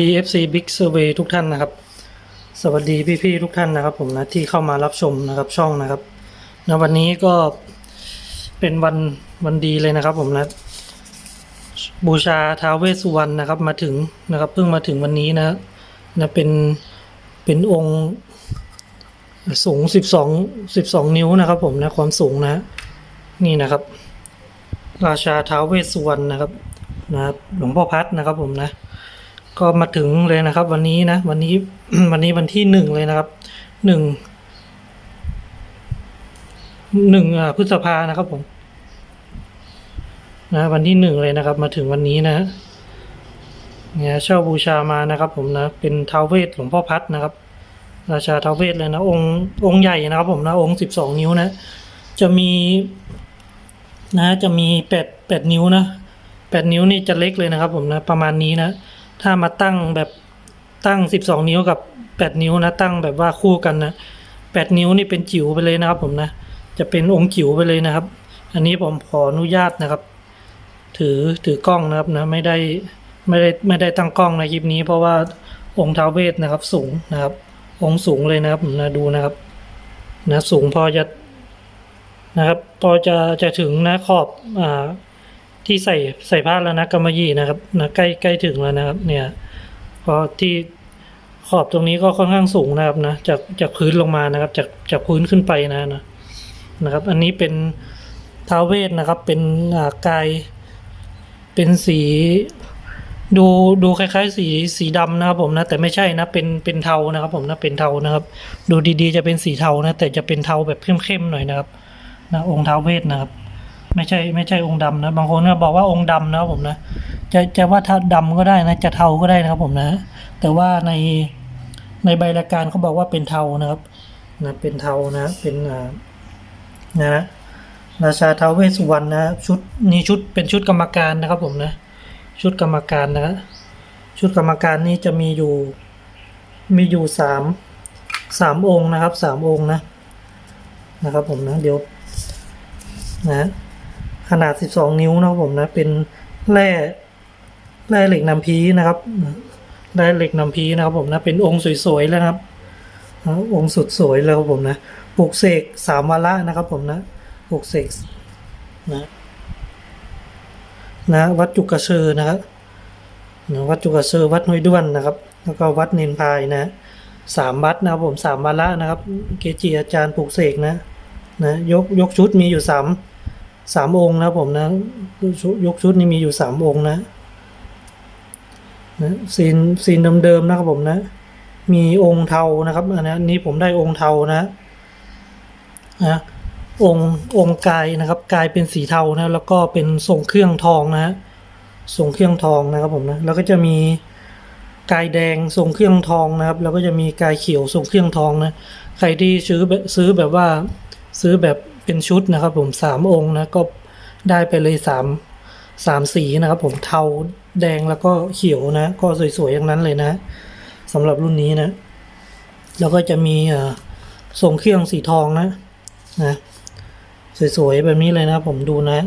ดี FC Big Survey ทุกท่านนะครับ สวัสดีพี่ๆทุกท่านนะครับ ผมนะที่เข้ามารับชมนะครับช่องนะครับนะวันนี้ก็เป็นวันวันดีเลยนะครับ ผมนะบูชาท้าวเวสสุวรรณนะครับ มาถึงนะครับ เพิ่งมาถึงวันนี้นะนะเป็นเป็นองค์สูงสิบสองสิบสองนิ้วนะครับ ผมนะความสูงนะ นี่นะครับ ราชาท้าวเวสสุวรรณนะครับนะหลวงพ่อพัดนะครับผมนะ ก็มาถึงเลยนะครับ วันนี้นะ วันนี้วันนี้วันที่หนึ่งเลยนะครับหนึ่งหนึ่งพฤษภานะครับผมนะวันที่หนึ่งเลยนะครับ มาถึงวันนี้นะเนี่ยเช่าบูชามานะครับ ผมนะ เป็นเท้าวเวสหลวงพ่อพัดนะครับ ราชาเท้าวเวสเลยนะ องค์องค์ใหญ่นะครับ ผมนะ องค์สิบสองนิ้วนะ จะมี นะ จะมีแปดแปดนิ้วนะแปดนิ้วนี่จะเล็กเลยนะครับ ผมนะ ประมาณนี้นะ ถ้ามาตั้งแบบตั้งสิบสองนิ้วกับแปดนิ้วนะ ตั้งแบบว่าคู่กันนะแปดนิ้วนี่เป็นจิ๋วไปเลยนะครับ ผมนะ จะเป็นองค์จิ๋วไปเลยนะครับ อันนี้ผมขออนุญาตนะครับ ถือถือกล้องนะครับนะ ไม่ได้ไม่ได้ไม่ได้ตั้งกล้องในคลิปนี้ เพราะว่าองค์ท้าวเวทนะครับ สูงนะครับ องค์สูงเลยนะครับนะดูนะครับ นะสูงพอจะนะครับ พอจะจะถึงนะขอบอ่า ที่ใส่ใส่ผ้าแล้วนะกำมะยี่นะครับนะใกล้ใกล้ถึงแล้วนะครับ เนี่ยพอที่ขอบตรงนี้ก็ค่อนข้างสูงนะครับนะจากจากพื้นลงมานะครับ จากจากพื้นขึ้นไปนะนะนะครับ อันนี้เป็นท้าวเวทนะครับ เป็นกายเป็นสีดูดูคล้ายๆ สีสีดำนะครับผมนะ แต่ไม่ใช่นะเป็นเป็นเทานะครับ ผมนะเป็นเทานะครับ ดูดีๆจะเป็นสีเทานะ แต่จะเป็นเทาแบบเข้มๆหน่อยนะครับนะองค์ท้าวเวทนะครับ ไม่ใช่ไม่ใช่องค์ดำนะ บางคนก็บอกว่าองค์ดำนะครับผมนะ จะจะว่าถ้าดำก็ได้นะ จะเทาก็ได้นะครับผมนะ แต่ว่าในในใบรายการเขาบอกว่าเป็นเทานะครับนะเป็นเทานะ เป็นอ่านะราชาท้าวเวสสุวรรณนะชุดนี้ชุดเป็นชุดกรรมการนะครับผมนะ ชุดกรรมการนะชุดกรรมการนี้จะมีอยู่มีอยู่สามสามองค์นะครับสามองค์นะนะครับผมนะเดี๋ยวนะ ขนาด 12 นิ้วนะครับผมนะเป็นแร่แร่เหล็กนำพีนะครับแร่เหล็กนำพีนะครับผมนะเป็นองค์สวยๆแล้วครับองค์สุดสวยเลยครับผมนะปลูกเสกสามวาระนะครับผมนะปลูกเสกนะนะวัดจุกกระเชอนะครับนะวัดจุกกระเชอวัดห้วยด้วนนะครับ แล้วก็วัดเนนพายนะสามวัดนะครับผมสามวาระนะครับ เกจิอาจารย์ปลูกเสกนะนะยกยกชุดมีอยู่สาม สามองค์นะผมนะยกชุดนี้มีอยู่สามองค์นะนะซีนซีนเดิมๆนะครับผมนะ มีองค์เทานะครับอันนี้นี้ผมได้องค์เทานะนะองค์องค์กายนะครับกายเป็นสีเทานะแล้วก็เป็นทรงเครื่องทองนะทรงเครื่องทองนะครับผมนะแล้วก็จะมีกายแดงทรงเครื่องทองนะครับ แล้วก็จะมีกายเขียวทรงเครื่องทองนะใครที่ซื้อซื้อแบบว่าซื้อแบบ เป็นชุดนะครับ ผมสามองค์นะก็ได้ไปเลยสามสามสีนะครับ ผมเทาแดงแล้วก็เขียวนะ ก็สวยๆอย่างนั้นเลยนะสำหรับรุ่นนี้นะ แล้วก็จะมีทรงเครื่องสีทองนะนะสวยๆแบบนี้เลยนะ ผมดูนะ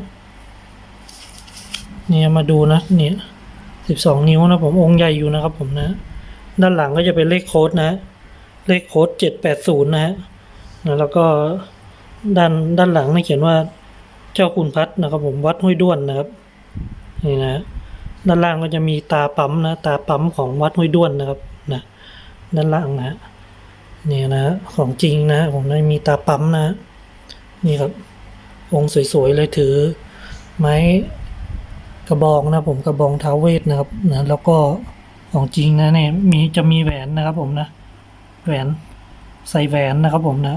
เนี่ยมาดูนะเนี่ยสิบสองนิ้วนะผมองค์ใหญ่อยู่นะครับ ผมนะ ด้านหลังก็จะเป็นเลขโค้ดนะ เลขโค้ดเจ็ดแปดศูนย์นะฮะแล้วก็ ด้านด้านหลังนี่เขียนว่าเจ้าคุณพัดนะครับผมวัดห้วยด้วนนะครับนี่นะด้านล่างก็จะมีตาปั๊มนะตาปั๊มของวัดห้วยด้วนนะครับนะด้านล่างนะฮะเนี่ยนะของจริงนะผมนะมีตาปั๊มนะนี่ครับองค์สวยๆเลยถือ ไม้กระบองนะผมกระบองท้าเวทนะครับนะแล้วก็ของจริงนะเนี่ยมีจะมีแหวนนะครับผมนะแหวนใส่แหวนนะครับผมนะ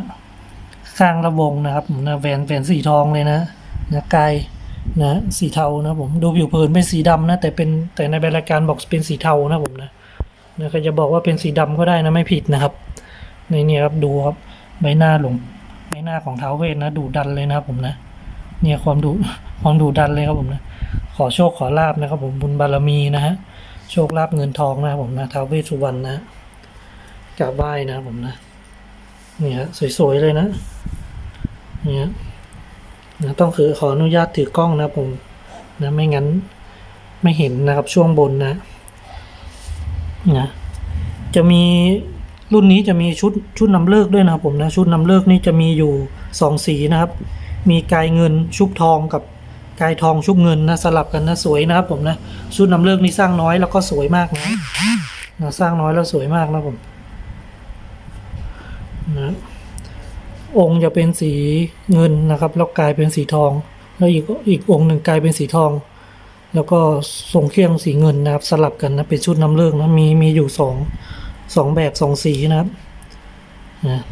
ข้างระวงนะครับนะแหวนแหวนสีทองเลยนะนะกายนะสีเทานะผมดูผิวเผินเป็นสีดำนะ แต่เป็นแต่ในบรายการบอกเป็นสีเทานะผมนะนะก็จะบอกว่าเป็นสีดำก็ได้นะไม่ผิดนะครับในนี่ยครับดูครับใบหน้าหลงใบหน้าของเท้าเวทนะดูดันเลยนะครับผมนะ เนี่ยความดุความดุดันเลยครับผมนะขอโชคขอลาบนะครับ ผมบุญบารมีนะฮะโชคลาบเงินทองนะครับผมนะท้าวเวสสุวรรณนะกราบไหว้นะครับผมนะนี่ฮะสวยๆเลยนะ นี่ฮะนะต้องคือขออนุญาตถือกล้องนะผมนะไม่งั้นไม่เห็นนะครับช่วงบนนะนะจะมีรุ่นนี้จะมีชุดชุดนำเลิกด้วยนะครับผมนะชุดนำเลิกนี่จะมีอยู่สองสีนะครับ มีกายเงินชุบทองกับกายทองชุบเงินนะสลับกันนะสวยนะครับผมนะชุดนำเลิกนี่สร้างน้อยแล้วก็สวยมากนะนะสร้างน้อยแล้วสวยมากนะผมนะ องค์จะเป็นสีเงินนะครับ แล้วกลายเป็นสีทอง แล้วอีกอีกองค์หนึ่งกลายเป็นสีทอง แล้วก็ทรงเครื่องสีเงินนะครับ สลับกันนะเป็นชุดนำเลิกนะมีมีอยู่สองสองแบบสองสีนะครับนะ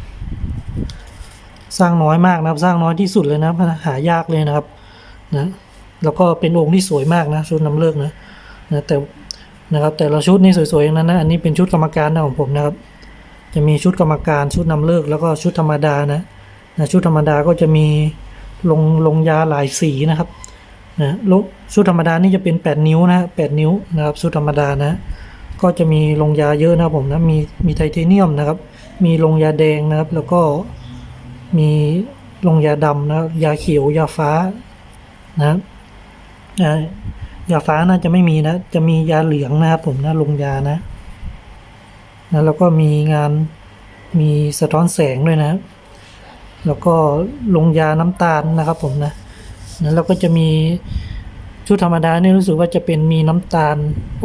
สร้างน้อยมากนะครับ สร้างน้อยที่สุดเลยนะหายากเลยนะครับนะแล้วก็เป็นองค์ที่สวยมากนะชุดนำเลิกนะนะแต่นะครับแต่ละชุดนี่สวยๆอย่างนั้นนะอันนี้เป็นชุดกรรมการนะของผมนะครับ จะมีชุดกรรมการชุดนำเลิกแล้วก็ชุดธรรมดานะ นะชุดธรรมดาก็จะมีลงลงยาหลายสีนะครับนะลงชุดธรรมดานี่จะเป็น 8 นิ้วนะ8นิ้วนะครับชุดธรรมดานะ ก็จะมีลงยาเยอะนะผมนะมีมีไทเทเนียมนะครับ มีลงยาแดงนะครับ แล้วก็มีลงยาดำนะยาเขียวยาฟ้านะครับยาฟ้าน่าจะไม่มีนะ จะมียาเหลืองนะครับผมนะลงยานะนะแล้วก็มีงานมีสะท้อนแสงด้วยนะครับ แล้วก็ลงยาน้ำตาลนะครับผมนะนะแล้วก็จะมีชุดธรรมดาเนี่ยรู้สึกว่าจะเป็นมีน้ำตาล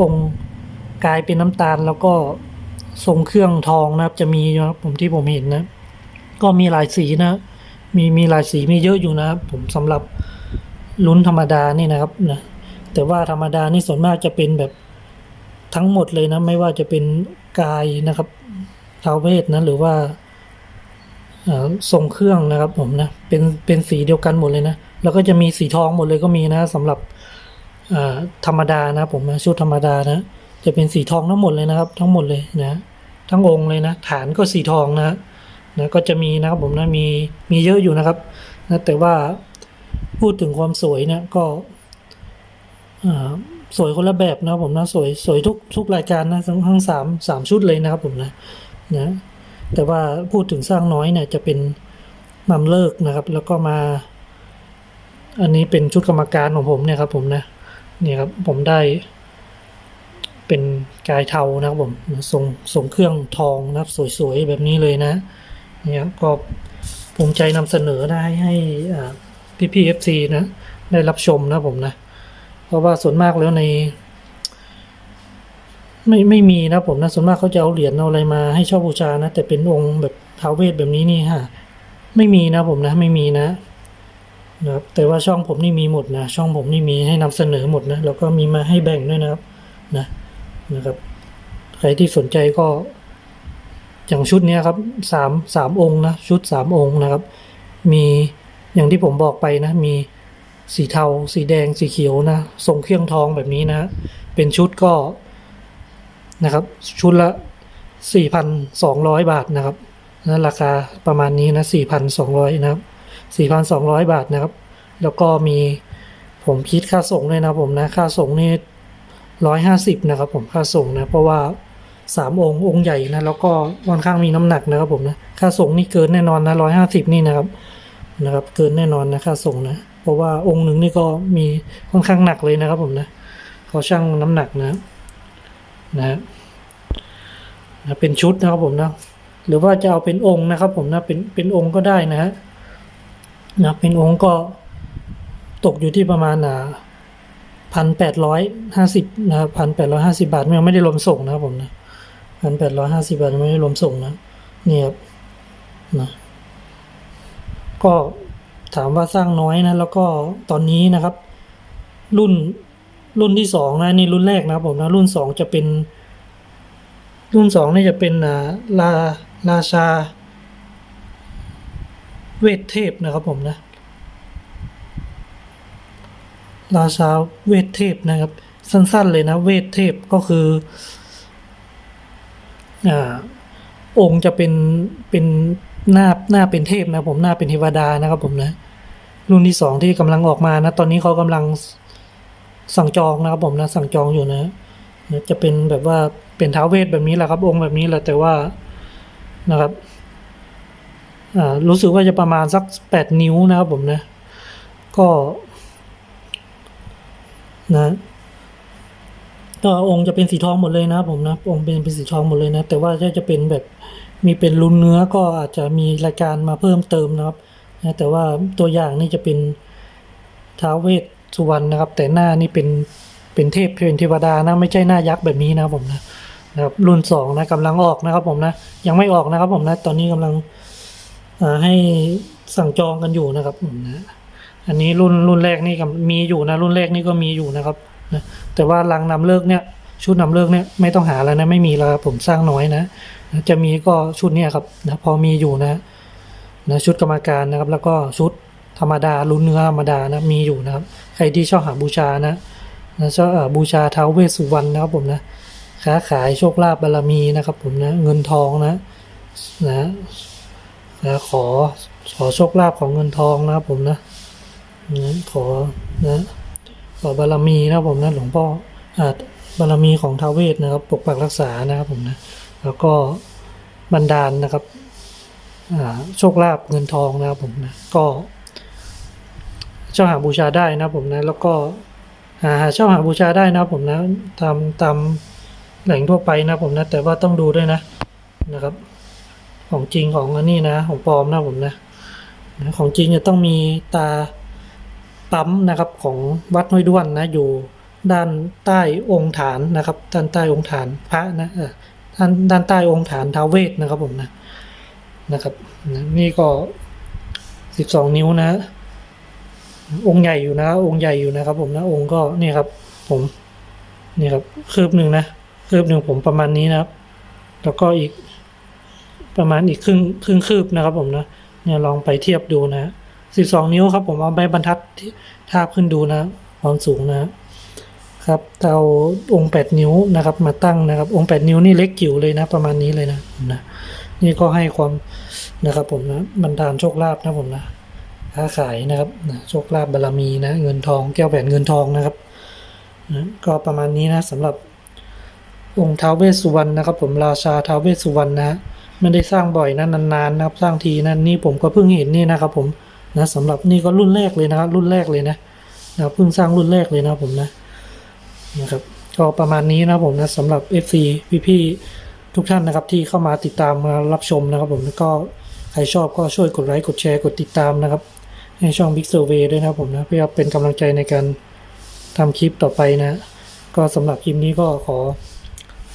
องค์กลายเป็นน้ำตาลแล้วก็ทรงเครื่องทองนะครับ จะมีนะครับผมที่ผมเห็นนะ ก็มีหลายสีนะ มีมีหลายสีมีเยอะอยู่นะครับผมสำหรับลุ้นธรรมดานี่นะครับนะแต่ว่าธรรมดานี่ส่วนมากจะเป็นแบบทั้งหมดเลยนะ ไม่ว่าจะเป็นกายนะครับท้าวเวทนะ หรือว่า ทรงเครื่องนะครับผมนะเป็นเป็นสีเดียวกันหมดเลยนะ แล้วก็จะมีสีทองหมดเลยก็มีนะสำหรับธรรมดานะผมนะชุดธรรมดานะจะเป็นสีทองทั้งหมดเลยนะครับ ทั้งหมดเลยนะทั้งองค์เลยนะ ฐานก็สีทองนะนะก็จะมีนะครับผมนะมีมีเยอะอยู่นะครับนะแต่ว่าพูดถึงความสวยเนี่ยก็สวยคนละแบบนะครับผมนะสวยสวยทุกทุกรายการนะทั้งทั้งสามสามชุดเลยนะครับผมนะนะ แต่ว่าพูดถึงสร้างน้อยเนี่ยจะเป็นนำเลิกนะครับ แล้วก็มา อันนี้เป็นชุดกรรมการของผมเนี่ยครับผมนะเนี่ยครับผมได้ เป็นกายเทานะครับผมทรงทรงเครื่องทองนะครับ สวยๆแบบนี้เลยนะเนี่ยก็ภูมิใจนำเสนอนะให้ให้พี่พีเอฟซีนะ ได้รับชมนะผมนะ เพราะว่าส่วนมากแล้วใน ไม่ไม่มีนะผมนะส่วนมากเขาจะเอาเหรียญเอาอะไรมาให้เช่าบูชานะแต่เป็นองค์แบบท้าวเวทแบบนี้นี่ฮะไม่มีนะผมนะไม่มีนะนะครับแต่ว่าช่องผมนี่มีหมดนะ ช่องผมนี่มีให้นำเสนอหมดนะแล้วก็มีมาให้แบ่งด้วยนะครับนะนะครับ ใครที่สนใจก็อย่างชุดนี้ครับสามสามองค์นะชุดสามองค์นะครับ มีอย่างที่ผมบอกไปนะ มีสีเทา สีแดงสีเขียวนะทรงเครื่องทองแบบนี้นะ เป็นชุดก็ นะครับ ชุดละ 4,200 บาทนะครับนะราคาประมาณนี้นะ 4,200 นะครับ 4,200 บาทนะครับ แล้วก็มีผมคิดค่าส่งด้วยนะผมนะค่าส่งนี่150นะครับผมค่าส่งนะ เพราะว่า3องค์องค์ใหญ่นะแล้วก็ค่อนข้างมีน้ำหนักนะครับผมนะค่าส่งนี่เกินแน่นอนนะ150นี่นะครับนะครับ เกินแน่นอนนะค่าส่งนะ เพราะว่าองค์หนึ่งนี่ก็มีค่อนข้างหนักเลยนะครับผมนะเขาชั่งน้ำหนักนะ นะฮะนะเป็นชุดนะครับผมนะหรือว่าจะเอาเป็นองค์นะครับ ผมนะเป็นเป็นองค์ก็ได้นะฮะนะเป็นองค์ก็ตกอยู่ที่ประมาณอ่าพันแปดร้อยห้าสิบนะครับพันแปดร้อยห้าสิบาทยังไม่ได้รวมส่งนะครับผมนะพันแปดร้อยห้าสิบาทยังไม่ได้รวมส่งนะเนี่ครับนะก็ถามว่าสร้างน้อยนะ แล้วก็ตอนนี้นะครับ รุ่น รุ่นที่สองนะนี่รุ่นแรกนะผมนะรุ่นสองจะเป็น รุ่นสองนี่จะเป็นอ่าลาราชา เวทเทพนะครับผมนะราชาเวทเทพนะครับ สั้นๆเลยนะ เวทเทพก็คืออ่าองค์จะเป็นเป็นหน้าหน้าเป็นเทพนะผมหน้าเป็นเทวดานะครับผมนะ รุ่นที่สองที่กำลังออกมานะ ตอนนี้เขากำลัง สั่งจองนะครับผมนะสั่งจองอยู่นะจะเป็นแบบว่าเป็นท้าวเวทแบบนี้แหละครับ องค์แบบนี้แหละแต่ว่านะครับรู้สึกว่าจะประมาณสักแปดนิ้วนะครับผมนะ ก็นะก็องค์จะเป็นสีทองหมดเลยนะครับผมนะ องค์เป็นเป็นสีทองหมดเลยนะ แต่ว่าถ้าจะเป็นแบบมีเป็นรุนเนื้อก็อาจจะมีรายการมาเพิ่มเติมนะครับนะแต่ว่าตัวอย่างนี่จะเป็นท้าวเวส สุวรรณนะครับ แต่หน้านี่เป็นเป็นเทพเป็นเทวดานะไม่ใช่หน้ายักษ์แบบนี้นะครับผมนะนะครับรุ่นสองนะกำลังออกนะครับผมนะยังไม่ออกนะครับผมนะตอนนี้กำลังให้สั่งจองกันอยู่นะครับผมนะอันนี้รุ่นรุ่นแรกนี่ก็มีอยู่นะ รุ่นแรกนี่ก็มีอยู่นะครับนะแต่ว่าลังนำเลิกเนี่ยชุดนำเลิกเนี่ยไม่ต้องหาแล้วนะไม่มีแล้วผมสร้างน้อยนะนะ จะมีก็ชุดเนี่ยครับนะพอมีอยู่นะนะชุดกรรมการนะครับ แล้วก็ชุด ธรรมดารุ่นเนื้อธรรมดานะมีอยู่นะครับ ใครที่ชอบหาบูชานะนะชอบบูชาท้าวเวสสุวรรณนะครับผมนะค้าขายโชคลาภบารมีนะครับผมนะเงินทองนะนะนะขอขอโชคลาภของเงินทองนะครับผมนะนะขอนะขอบารมีนะครับผมนะหลวงพ่ออาบารมีของท้าวเวสนะครับ ปกปักรักษานะครับผมนะแล้วก็บันดาลนะครับอ่าโชคลาภเงินทองนะครับผมนะก็ เช่าหาบูชาได้นะผมนะ แล้วก็หาเช่าหาบูชาได้นะผมนะตามตามแหล่งทั่วไปนะผมนะ แต่ว่าต้องดูด้วยนะนะครับ ของจริงของอันนี้นะ ของปลอมนะผมนะ ของจริงจะต้องมีตาปั๊มนะครับของวัดห้วยด้วนนะอยู่ด้านใต้องค์ฐานนะครับด้านใต้องค์ฐานพระนะเออด้านด้านใต้องค์ฐานท้าวเวทนะครับผมนะนะครับนะนี่ก็สิบสองนิ้วนะ องค์ใหญ่อยู่นะองค์ใหญ่อยู่นะครับ ผมนะองค์ก็นี่ครับ ผมนี่ครับคืบหนึ่งนะคืบหนึ่งผมประมาณนี้นะครับ แล้วก็อีกประมาณอีกครึ่งครึ่งคืบนะครับ ผมนะเนี่ยลองไปเทียบดูนะสิบสองนิ้วครับ ผมเอาใบบรรทัดที่ทาบขึ้นดูนะความสูงนะครับเอาองค์แปดนิ้วนะครับ มาตั้งนะครับ องค์แปดนิ้วนี่เล็กจิ๋วเลยนะ ประมาณนี้เลยนะนะ นี่ก็ให้ความนะครับ ผมนะบรรดาลโชคลาภนะผมนะ ค้าขายนะครับโชคลาภบารมีนะเงินทองแก้วแหวนเงินทองนะครับนะก็ประมาณนี้นะสำหรับองค์ท้าวเวสสุวรรณนะครับผมราชาท้าวเวสสุวรรณนะไม่ได้สร้างบ่อยนะนานๆนะครับสร้างทีนะนี่ผมก็เพิ่งเห็นนี่นะครับผมนะสำหรับนี่ก็รุ่นแรกเลยนะครับรุ่นแรกเลยนะนะเพิ่งสร้างรุ่นแรกเลยนะผมนะนะครับก็ประมาณนี้นะผมนะสำหรับ FC พี่ๆทุกท่านนะครับที่เข้ามาติดตามมารับชมนะครับผมแล้วก็ใครชอบก็ช่วยกดไลค์กดแชร์กดติดตามนะครับ ให้ช่อง Big Survey ด้วยนะผมนะเพื่อเป็นกำลังใจในการทำคลิปต่อไปนะ ก็สำหรับคลิปนี้ก็ขอ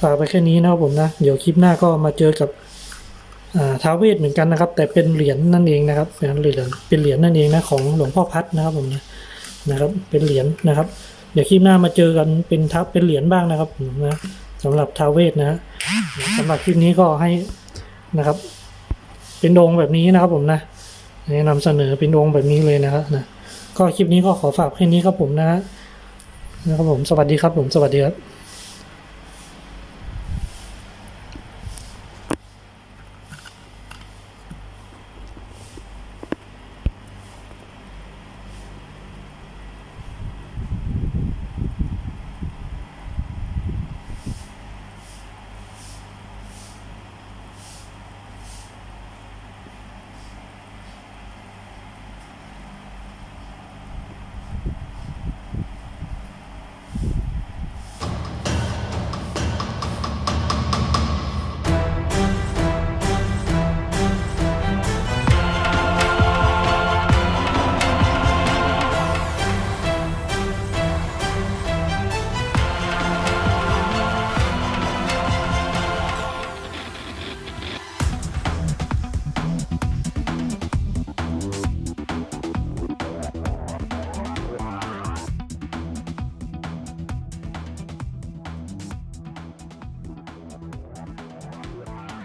ฝากไปแค่นี้นะครับผมนะ เดี๋ยวคลิปหน้าก็มาเจอกับท้าวเวทเหมือนกันนะครับ แต่เป็นเหรียญนั่นเองนะครับเป็นเหรียญเป็นเหรียญนั่นเองนะของหลวงพ่อพัดนะครับผมนะนะครับ เป็นเหรียญนะครับ เดี๋ยวคลิปหน้ามาเจอกันเป็นทับเป็นเหรียญบ้างนะครับผมนะสำหรับท้าวเวทนะสำหรับคลิปนี้ก็ให้นะครับ เป็นองแบบนี้นะครับผมนะ นะนำเสนอเป็นองค์แบบนี้เลยนะครับนะก็คลิปนี้ก็ขอฝากแค่นี้ครับผมนะนะครับผมสวัสดีครับผมสวัสดีครับ